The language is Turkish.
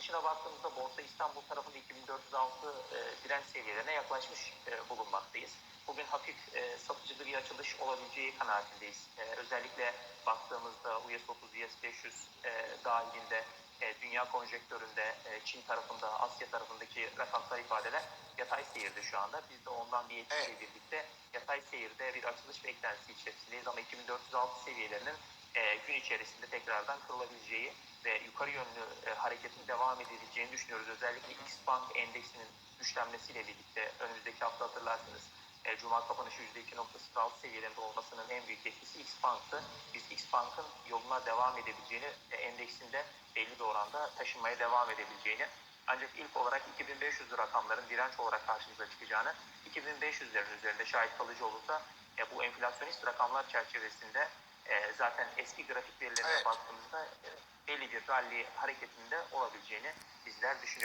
açılışına baktığımızda Borsa İstanbul tarafında 2406 e, direnç seviyelerine yaklaşmış e, bulunmaktayız. Bugün hafif e, satıcılı bir açılış olabileceği kanaatindeyiz. E, özellikle baktığımızda US 30, US 500 e, dahilinde e, dünya konjektöründe e, Çin tarafında, Asya tarafındaki rakamsal ifadeler yatay seyirde şu anda. Biz de ondan bir etkisiyle Evet. birlikte yatay seyirde bir açılış beklentisi içerisindeyiz ama 2406 seviyelerinin e, gün içerisinde tekrardan kırılabileceği ve yukarı yönlü e, hareketin devam edebileceğini düşünüyoruz. Özellikle X-Bank endeksinin güçlenmesiyle birlikte önümüzdeki hafta hatırlarsınız e, Cuma kapanışı %2.06 seviyelerinde olmasının en büyük etkisi X-Bank'tı. Biz X-Bank'ın yoluna devam edebileceğini, e, endeksinde belli bir oranda taşınmaya devam edebileceğini ancak ilk olarak 2500 rakamların direnç olarak karşımıza çıkacağını, 2500'lerin üzerinde şahit kalıcı olursa e, bu enflasyonist rakamlar çerçevesinde e, zaten eski grafik verilerine Evet. baktığımızda e, belli bir rally hareketinde olabileceğini bizler düşünüyoruz.